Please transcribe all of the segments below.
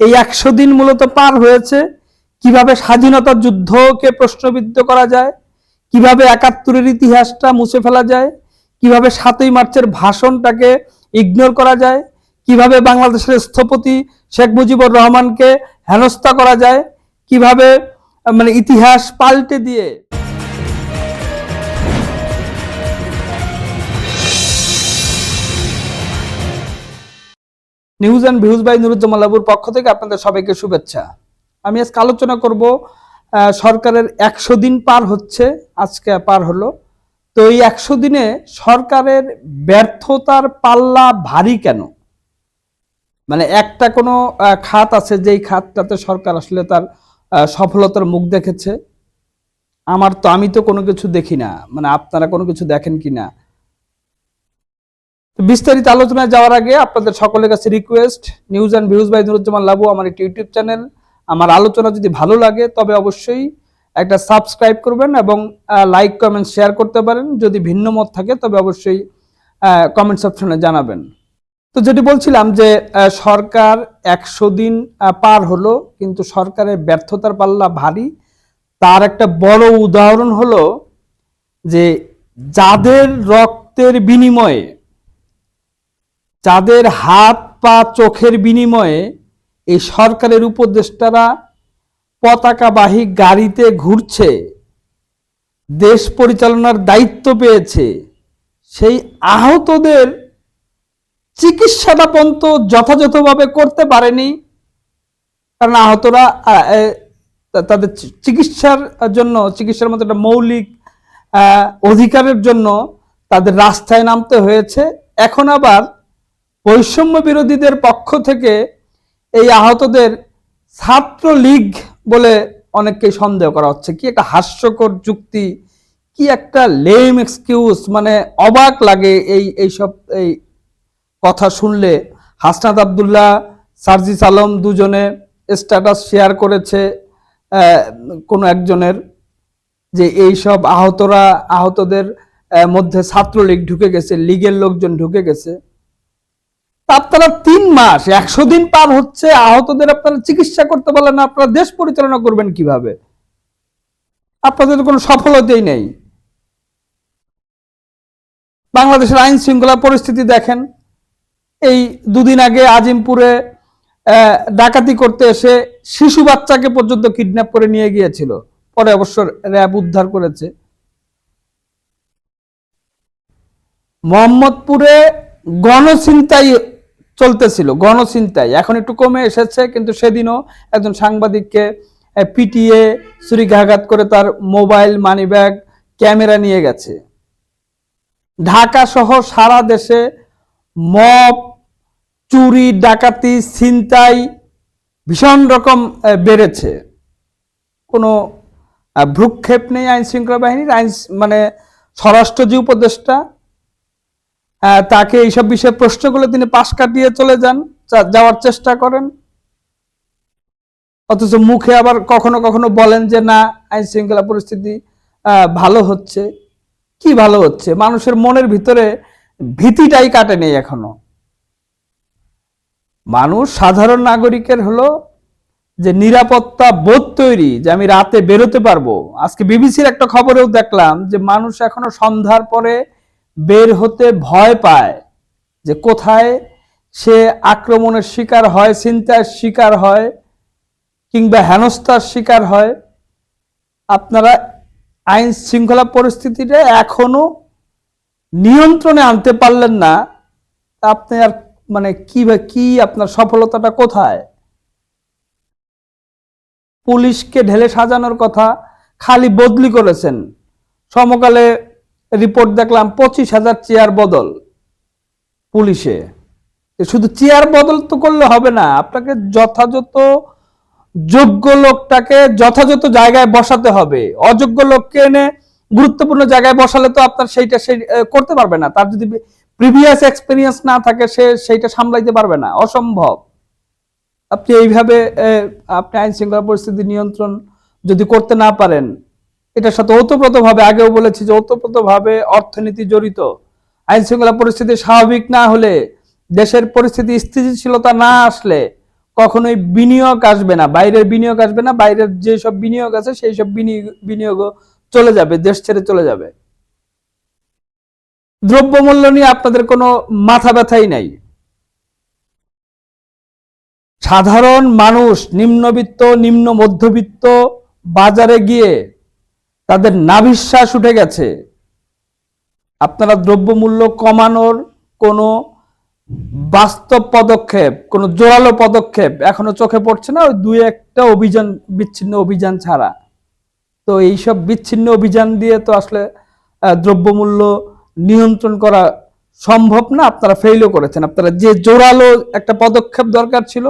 এই একশো দিন মূলত পার হয়েছে। কীভাবে স্বাধীনতা যুদ্ধকে প্রশ্নবিদ্ধ করা যায়? কীভাবে একাত্তরের ইতিহাসটা মুছে ফেলা যায়? কীভাবে সাতই মার্চের ভাষণটাকে ইগনোর করা যায়? কীভাবে বাংলাদেশের স্থপতি শেখ মুজিবুর রহমানকে হেনস্থা করা যায়? কীভাবে মানে ইতিহাস পাল্টে দিয়ে news and views by Nuruzzaman পক্ষ থেকে আপনাদের সবাইকে শুভেচ্ছা। আমি আজকে আলোচনা করব সরকারের একশো দিন পার হচ্ছে, আজকে পার হলো। তো এই একশো দিনে সরকারের ব্যর্থতার পাল্লা ভারী কেন? মানে একটা কোনো খাত আছে, যেই খাতটাতে সরকার আসলে তার সফলতার মুখ দেখেছে। আমার তো, আমি তো কোনো কিছু দেখি না। মানে আপনারা কোনো কিছু দেখেন কি না? বিস্তারিত আলোচনায় যাওয়ার আগে আপনাদের সকলের কাছে request news and views by Nuruzzaman Labu, আমার একটি ইউটিউব চ্যানেল আমার আলোচনা যদি ভালো লাগে, তবে অবশ্যই একটা সাবস্ক্রাইব করবেন এবং লাইক কমেন্ট শেয়ার করতে পারেন। যদি ভিন্ন মত থাকে, তবে অবশ্যই কমেন্টস অপশনে জানাবেন। তো যেটি বলছিলাম যে সরকার একশো দিন পার হলো, কিন্তু সরকারের ব্যর্থতার পাল্লা ভারী। তার একটা বড় উদাহরণ হলো যে, যাদের রক্তের বিনিময়ে যাদের হাত পা চোখের বিনিময়ে এই সরকারের উপদেষ্টারা পতাকাবাহী গাড়িতে ঘুরছে, দেশ পরিচালনার দায়িত্ব পেয়েছে, সেই আহতদের চিকিৎসাটা পর্যন্ত যথাযথভাবে করতে পারেনি। কারণ আহতরা তাদের চিকিৎসার জন্য, চিকিৎসার মতো একটা মৌলিক অধিকারের জন্য তাদের রাস্তায় নামতে হয়েছে। এখন আবার বৈষম্য বিরোধীদের পক্ষ থেকে এই আহতদের ছাত্র লীগ বলে অনেককে সন্দেহ করা হচ্ছে। কি একটা হাস্যকর যুক্তি কি একটা লেম এক্সকিউজ মানে অবাক লাগে এই এইসব এই কথা শুনলে। হাসনাত আবদুল্লাহ সার্জিস আলম দুজনে স্ট্যাটাস শেয়ার করেছে কোনো একজনের যে এই সব আহতরা আহতদের আহ, মধ্যে ছাত্রলীগ ঢুকে গেছে লীগের লোকজন ঢুকে গেছে। আপনারা তিন মাস, একশো দিন পার হচ্ছে, আহতদের আপনারা চিকিৎসা করতে পারলেন না, আপনারা দেশ পরিচালনা করবেন কীভাবে? আপনাদের কোনো সফলতাই নেই। বাংলাদেশের আইন শৃঙ্খলা পরিস্থিতি দেখেন। এই দুদিন আগে আজিমপুরে ডাকাতি করতে এসে শিশু বাচ্চাকে পর্যন্ত কিডন্যাপ করে নিয়ে গিয়েছিল। পরে অবশ্য র্যাব উদ্ধার করেছে। মোহাম্মদপুরে গণচিন্তাই চলতেছিল গণচিন্তাই এখন একটু কমে এসেছে, কিন্তু সেদিনও একজন সাংবাদিককে পিটিয়ে ছুরিকাঘাত করে তার মোবাইল, মানিব্যাগ, ক্যামেরা নিয়ে গেছে। ঢাকা সহ সারা দেশে মপ চুরি, ডাকাতি, ছিনতাই ভীষণ রকম বেড়েছে। কোনো ভ্রুক্ষেপ নেই আইন শৃঙ্খলা বাহিনীর। আইন মানে স্বরাষ্ট্র যে উপদেষ্টা তাকে এইসব বিষয়ে প্রশ্ন করলে তিনি পাশ কাটিয়ে চলে যান যাওয়ার চেষ্টা করেন। অথচ মুখে আবার কখনো কখনো বলেন যে, না, আইন শৃঙ্খলা পরিস্থিতি ভালো হচ্ছে। কি ভালো হচ্ছে? মানুষের মনের ভিতরে ভীতিটাই কাটে নেই এখনও। মানুষ সাধারণ নাগরিকের হলো যে নিরাপত্তা বোধ তৈরি, যে আমি রাতে বেরোতে পারব। আজকে বিবিসির একটা খবরেও দেখলাম যে, মানুষ এখনও সন্ধ্যার পরে বের হতে ভয় পায় যে কোথায় সে আক্রমণের শিকার হয় চিন্তার শিকার হয় কিংবা হেনস্থার শিকার হয়। আপনারা আইন শৃঙ্খলা পরিস্থিতিটা এখনও নিয়ন্ত্রণে আনতে পারলেন না। আপনি আর মানে কি কি আপনার সফলতাটা কোথায়? পুলিশকে ঢেলে সাজানোর কথা খালি বদলি করেছেন। সমকালে রিপোর্ট দেখলাম পঁচিশ হাজার চেয়ার বদল পুলিশে। শুধু চেয়ার বদল তো করলে হবে না, আপনাকে যথাযথ যোগ্য লোকটাকে যথাযথ জায়গায় বসাতে হবে। অযোগ্য লোককে এনে গুরুত্বপূর্ণ জায়গায় বসালে তো আপনার সেইটা সেই করতে পারবে না। তার যদি প্রিভিয়াস এক্সপিরিয়েন্স না থাকে, সে সেইটা সামলাইতে পারবে না। অসম্ভব। আপনি এইভাবে আপনি আইন শৃঙ্খলা পরিস্থিতি নিয়ন্ত্রণ যদি করতে না পারেন এটার সাথে ওতপ্রোতভাবে, আগেও বলেছি যে ওতপ্রোতভাবে অর্থনীতি জড়িত। আইন শৃঙ্খলা পরিস্থিতি স্বাভাবিক না হলে, দেশের পরিস্থিতি স্থিতিশীলতা না আসলে কখনোই বিনিয়োগ আসবে না। বাইরের বিনিয়োগ আসবে না, বাইরের যেসব বিনিয়োগ আছে সেই সব বিনিয়োগ চলে যাবে, দেশ ছেড়ে চলে যাবে। দ্রব্যমূল্য নিয়ে আপনাদের কোনো মাথা ব্যথাই নাই। সাধারণ মানুষ, নিম্নবিত্ত, নিম্ন মধ্যবিত্ত, বাজারে গিয়ে তাদের নাভিশ্বাস উঠে গেছে। আপনারা দ্রব্যমূল্য কমানোর কোনো বাস্তব পদক্ষেপ, কোনো জোরালো পদক্ষেপ এখনও চোখে পড়ছে না? ওই দুই একটা অভিযান, বিচ্ছিন্ন অভিযান ছাড়া। তো এইসব বিচ্ছিন্ন অভিযান দিয়ে তো আসলে দ্রব্যমূল্য নিয়ন্ত্রণ করা সম্ভব না। আপনারা ফেইলও করেছেন। আপনারা যে জোরালো একটা পদক্ষেপ দরকার ছিল,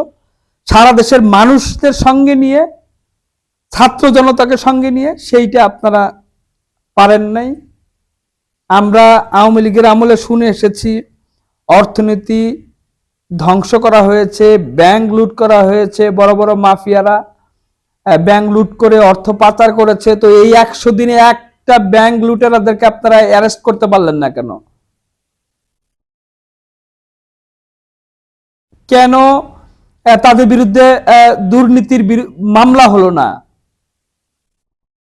সারা দেশের মানুষদের সঙ্গে নিয়ে ছাত্র জনতাকে সঙ্গে নিয়ে সেইটা আপনারা পারেন নাই। আমরা আওয়ামী লীগের আমলে শুনে এসেছি, অর্থনীতি ধ্বংস করা হয়েছে, ব্যাংক লুট করা হয়েছে, বড় বড় মাফিয়ারা ব্যাংক লুট করে অর্থ পাচার করেছে। তো এই একশো দিনে একটা ব্যাংক লুটেরাদেরকে আপনারা অ্যারেস্ট করতে পারলেন না কেন? কেন তাদের বিরুদ্ধে দুর্নীতির মামলা হলো না।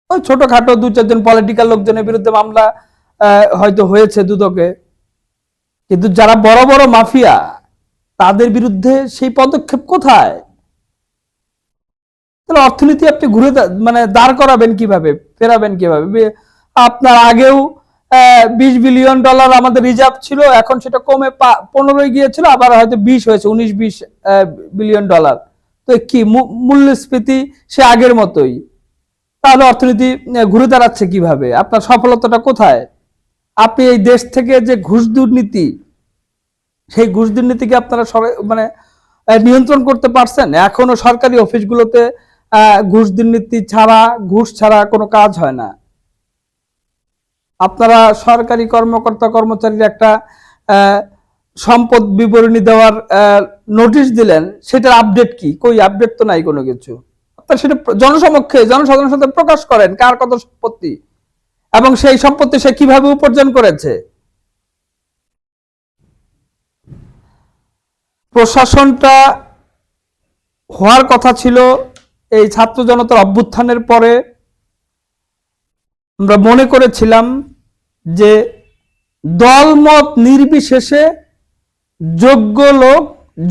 ওই ছোটখাটো দু চারজন পলিটিক্যাল লোকজনের বিরুদ্ধে মামলা হয়তো হয়েছে দুদকে। কিন্তু যারা বড় বড় মাফিয়া, তাদের বিরুদ্ধে সেই পদক্ষেপ কোথায়? তাহলে অর্থনীতি আপনি ঘুরে মানে দাঁড় করাবেন কীভাবে? ফেরাবেন কীভাবে? আপনার আগেও বিশ বিলিয়ন ডলার আমাদের রিজার্ভ ছিল, এখন সেটা কমে পা- পনেরোয় গিয়েছিল, আবার হয়তো বিশ হয়েছে, উনিশ বিশ বিলিয়ন ডলার। তো কি মূল্যস্ফীতি সে আগের মতোই? তাহলে অর্থনীতি ঘুরে দাঁড়াচ্ছে কীভাবে? আপনার সফলতাটা কোথায়? আপনি এই দেশ থেকে যে ঘুষ দুর্নীতি, সেই ঘুষ দুর্নীতিকে আপনারা মানে নিয়ন্ত্রণ করতে পারছেন? এখনও সরকারি অফিসগুলোতে ঘুষ দুর্নীতি ছাড়া, ঘুষ ছাড়া কোনো কাজ হয় না। আপনারা সরকারি কর্মকর্তা কর্মচারীর একটা সম্পদ বিবরণী দেওয়ার নোটিশ দিলেন, সেটার আপডেট কি? কই, আপডেট তো নাই কোনো কিছু। সেটা জনসমক্ষে, জনসাধারণের সাথে প্রকাশ করেন কার কত সম্পত্তি এবং সেই সম্পত্তি সে কীভাবে উপার্জন করেছে। প্রশাসনটা হওয়ার কথা ছিল এই ছাত্র জনতার অভ্যুত্থানের পরে। আমরা মনে করেছিলাম যে দলমত নির্বিশেষে যোগ্য লোক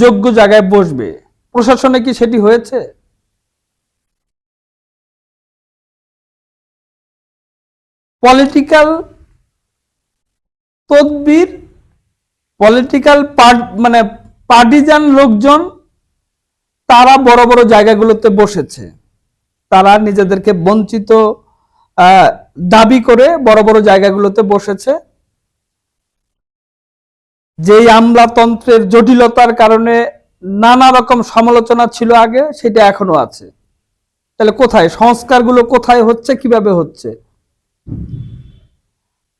যোগ্য জায়গায় বসবে। প্রশাসনে কি সেটি হয়েছে? পলিটিক্যাল তদবির পলিটিক্যাল মানে পার্টিজান লোকজন, তারা বড় বড় জায়গাগুলোতে বসেছে। তারা নিজেদেরকে বঞ্চিত দাবি করে বড় বড় জায়গাগুলোতে বসেছে। যেই আমলাতন্ত্রের জটিলতার কারণে নানা রকম সমালোচনা ছিল আগে, সেটা এখনও আছে। তাহলে কোথায়? সংস্কারগুলো কোথায় হচ্ছে? কীভাবে হচ্ছে?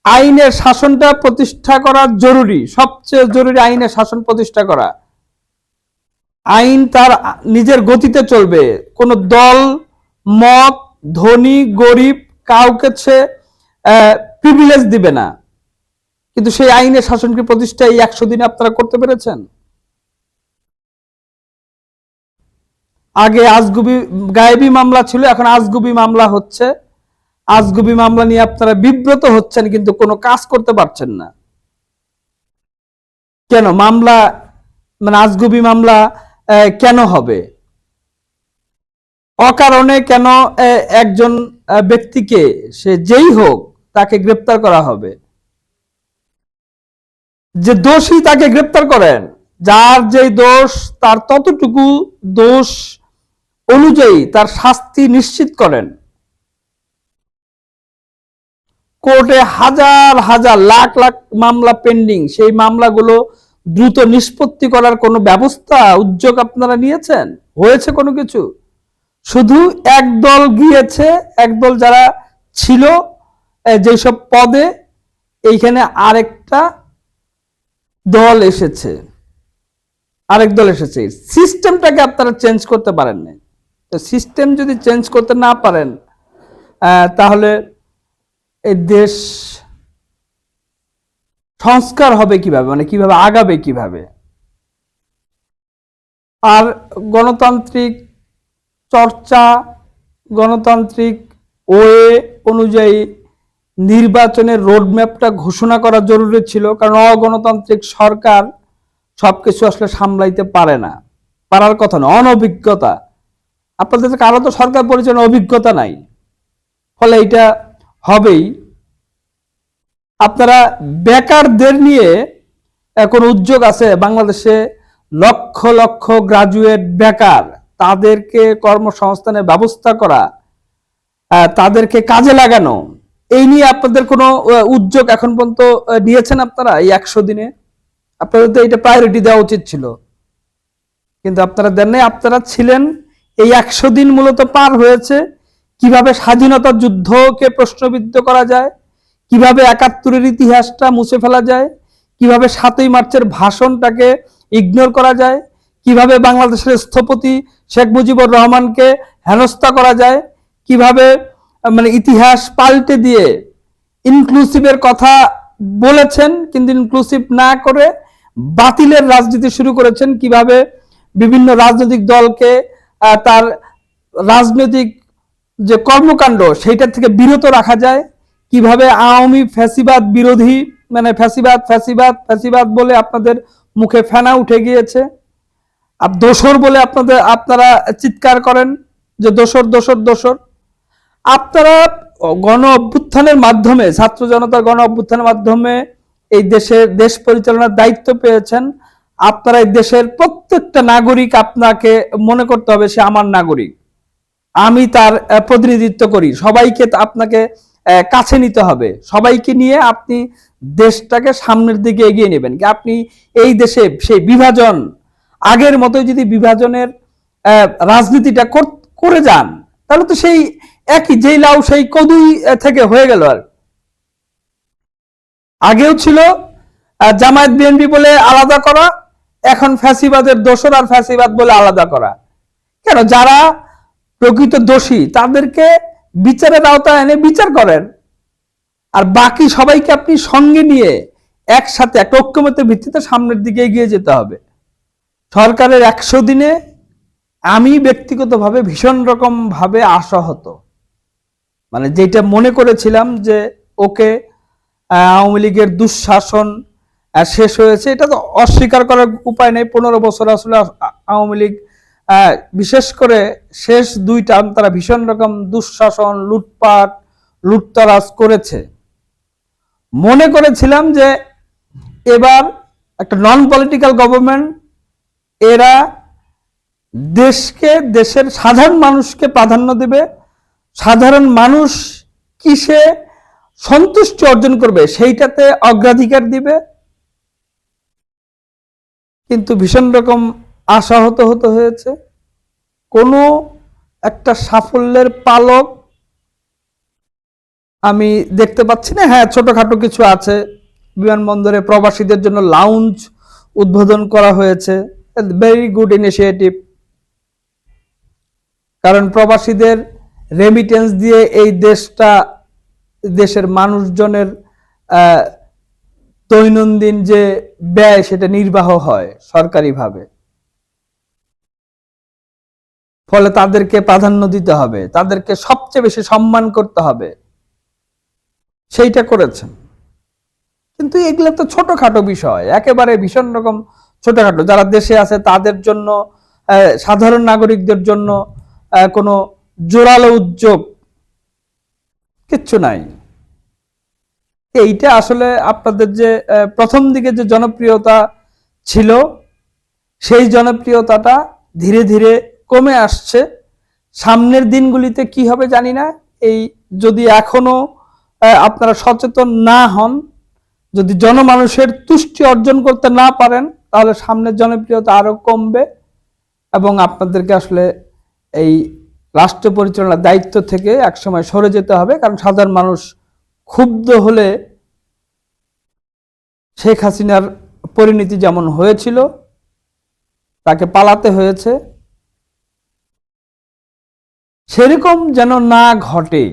আইনের শাসনটা প্রতিষ্ঠা করা জরুরি, সবচেয়ে জরুরি আইনের শাসন প্রতিষ্ঠা করা। আইন তার নিজের গতিতে চলবে। কোন দল, মত, ধনী, গরিব কাউকে সে প্রিভিলেজ দিবে না। কিন্তু সেই আইনের শাসনকে প্রতিষ্ঠা এই একশো দিনে আপনারা করতে পেরেছেন? আগে আজগুবি, গায়েবী মামলা ছিল, এখন আজগুবি মামলা হচ্ছে। আজগুবি মামলা নিয়ে আপনারা বিব্রত হচ্ছেন, কিন্তু কোনো কাজ করতে পারছেন না। কেন? মামলা মানে আজগুবি মামলা কেন হবে? অকারণে কেন একজন ব্যক্তিকে, সে যেই হোক, তাকে গ্রেপ্তার করা হবে? যে দোষী তাকে গ্রেপ্তার করেন, যার যেই দোষ, তার ততটুকু দোষ অনুযায়ী তার শাস্তি নিশ্চিত করেন। কোর্টে হাজার হাজার লাখ লাখ মামলা পেন্ডিং। সেই মামলাগুলো দ্রুত নিষ্পত্তি করার কোনো ব্যবস্থা, উদ্যোগ আপনারা নিয়েছেন? হয়েছে কোনো কিছু? শুধু একদল গিয়েছে একদল যারা ছিল যেসব পদে এইখানে আরেকটা দল এসেছে। আরেক দল এসেছে। সিস্টেমটাকে আপনারা চেঞ্জ করতে পারেন না তো সিস্টেম যদি চেঞ্জ করতে না পারেন তাহলে এই দেশ সংস্কার হবে কীভাবে? মানে কীভাবে আগাবে কীভাবে? আর গণতান্ত্রিক চর্চা, গণতান্ত্রিক ওয়ে অনুযায়ী নির্বাচনের রোডম্যাপটা ঘোষণা করা জরুরি ছিল, কারণ অগণতান্ত্রিক সরকার সবকিছু আসলে সামলাইতে পারে না। পারার কথা না অনভিজ্ঞতা। আপনাদের কারও তো সরকার পরিচালনার অভিজ্ঞতা নাই। ফলে এটা হবেই। আপনারা বেকারদের নিয়ে এখন উদ্যোগ আছে বাংলাদেশে লক্ষ লক্ষ গ্রাজুয়েট বেকার। তাদেরকে কর্মসংস্থানের ব্যবস্থা করা তাদেরকে কাজে লাগানো, এই নিয়ে আপনাদের কোনো উদ্যোগ এখন পর্যন্ত নিয়েছেন আপনারা এই একশো দিনে? আপনাদের তো এটা প্রায়োরিটি দেওয়া উচিত ছিল। কিন্তু আপনারা দেন নাই আপনারা ছিলেন এই একশো দিন মূলত পার হয়েছে। কীভাবে স্বাধীনতা যুদ্ধকে প্রশ্নবিদ্ধ করা যায়? কীভাবে একাত্তরের ইতিহাসটা মুছে ফেলা যায়? কীভাবে সাতই মার্চের ভাষণটাকে ইগনোর করা যায়? কীভাবে বাংলাদেশের স্থপতি শেখ মুজিবুর রহমানকে হেনস্থা করা যায়? কীভাবে মানে ইতিহাস পাল্টে দিয়ে ইনক্লুসিভের কথা বলেছেন, কিন্তু ইনক্লুসিভ না করে বাতিলের রাজনীতি শুরু করেছেন। কীভাবে বিভিন্ন রাজনৈতিক দলকে তার রাজনৈতিক যে কর্মকাণ্ড, সেইটার থেকে বিরত রাখা যায়। কীভাবে আওয়ামী ফ্যাসিবাদ বিরোধী মানে ফ্যাসিবাদ ফ্যাসিবাদ ফ্যাসিবাদ বলে আপনাদের মুখে ফেনা উঠে গিয়েছে। আর দোসর বলে আপনাদের, আপনারা চিৎকার করেন যে দোসর দোসর দোসর। আপনারা গণ অভ্যুত্থানের মাধ্যমে, ছাত্র জনতার গণ অভ্যুত্থানের মাধ্যমে এই দেশের দেশ পরিচালনার দায়িত্ব পেয়েছেন। আপনারা এই দেশের প্রত্যেকটা নাগরিক আপনাকে মনে করতে হবে সে আমার নাগরিক। আমি তার প্রতিনিধিত্ব করি। সবাইকে আপনাকে কাছে নিতে হবে। সবাইকে নিয়ে আপনি দেশটাকে সামনের দিকে এগিয়ে নেবেন। কি আপনি এই দেশে সেই বিভাজন, আগের মতো যদি বিভাজনের রাজনীতিটা করে যান, তাহলে তো সেই একই, যেই লাউ সেই কদুই থেকে হয়ে গেল আর। আগেও ছিল জামায়াত বিএনপি বলে আলাদা করা, এখন ফ্যাসিবাদের দোসর আর ফ্যাসিবাদ বলে আলাদা করা। কেন? যারা প্রকৃত দোষী, তাদেরকে বিচারের আওতায় এনে বিচার করেন। আর বাকি সবাইকে আপনি সঙ্গে নিয়ে একসাথে, একটা ঐক্যমতের ভিত্তিতে সামনের দিকে এগিয়ে যেতে হবে। সরকারের একশো দিনে আমি ব্যক্তিগতভাবে ভীষণ রকম ভাবে আশাহত। মানে যেটা মনে করেছিলাম যে, ওকে আওয়ামী লীগের দুঃশাসন শেষ হয়েছে, এটা তো অস্বীকার করার উপায় নেই। পনেরো বছর আসলে আওয়ামী লীগ বিশেষ করে শেষ দুই টার্ম তারা ভীষণ রকম দুঃশাসন, লুটপাট, লুটতরাজ করেছে। মনে করেছিলাম যে এবার একটা নন পলিটিক্যাল গভর্নমেন্ট এরা দেশকে, দেশের সাধারণ মানুষকে প্রাধান্য দেবে। সাধারণ মানুষ কিসে সন্তুষ্টি অর্জন করবে সেইটাতে অগ্রাধিকার দিবে। কিন্তু ভীষণ রকম আশাহত হতে হয়েছে। কোনো একটা সাফল্যের পালক আমি দেখতে পাচ্ছি না। হ্যাঁ ছোটখাটো কিছু আছে। বিমানবন্দরে প্রবাসীদের জন্য লাউঞ্জ উদ্বোধন করা হয়েছে। ভেরি গুড ইনিশিয়েটিভ কারণ প্রবাসীদের রেমিটেন্স দিয়ে এই দেশটা, দেশের মানুষজনের দৈনন্দিন যে ব্যয়, সেটা নির্বাহ হয় সরকারিভাবে। ফলে তাদেরকে প্রাধান্য দিতে হবে, তাদেরকে সবচেয়ে বেশি সম্মান করতে হবে। সেইটা করেছেন। কিন্তু এগুলো তো ছোটখাটো বিষয়, একেবারে ভীষণ রকম ছোটখাটো। যারা দেশে আছে, তাদের জন্য সাধারণ নাগরিকদের জন্য কোনো জোরালো উদ্যোগ কিচ্ছু নাই। এইটা আসলে আপনাদের যে প্রথম দিকে যে জনপ্রিয়তা ছিল, সেই জনপ্রিয়তাটা ধীরে ধীরে কমে আসছে। সামনের দিনগুলিতে কি হবে জানি না। এই যদি এখনও আপনারা সচেতন না হন, যদি জনমানুষের তুষ্টি অর্জন করতে না পারেন, তাহলে সামনের জনপ্রিয়তা আরও কমবে এবং আপনাদেরকে আসলে এই রাষ্ট্র পরিচালনার দায়িত্ব থেকে একসময় সরে যেতে হবে। কারণ সাধারণ মানুষ ক্ষুব্ধ হলে শেখ হাসিনার পরিণতি যেমন হয়েছিল, তাকে পালাতে হয়েছে। সেরকম যেন না ঘটে,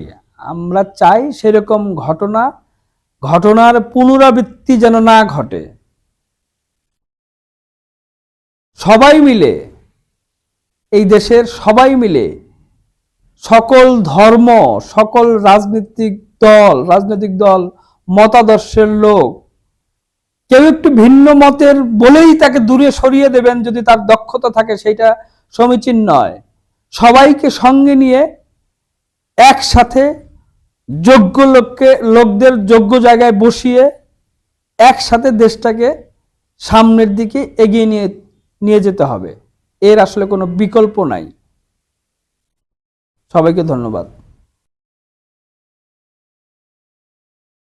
আমরা চাই সেরকম ঘটনা, ঘটনার পুনরাবৃত্তি যেন না ঘটে। সবাই মিলে, এই দেশের সবাই মিলে, সকল ধর্ম, সকল রাজনৈতিক দল রাজনৈতিক দল, মতাদর্শের লোক, কেউ একটু ভিন্ন মতের বলেই তাকে দূরে সরিয়ে দেবেন যদি তার দক্ষতা থাকে, সেইটা সমীচীন নয়। সবাইকে সঙ্গে নিয়ে একসাথে যোগ্য লোককে, লোকদের যোগ্য জায়গায় বসিয়ে একসাথে দেশটাকে সামনের দিকে এগিয়ে নিয়ে নিয়ে যেতে হবে। এর আসলে কোনো বিকল্প নাই। সবাইকে ধন্যবাদ।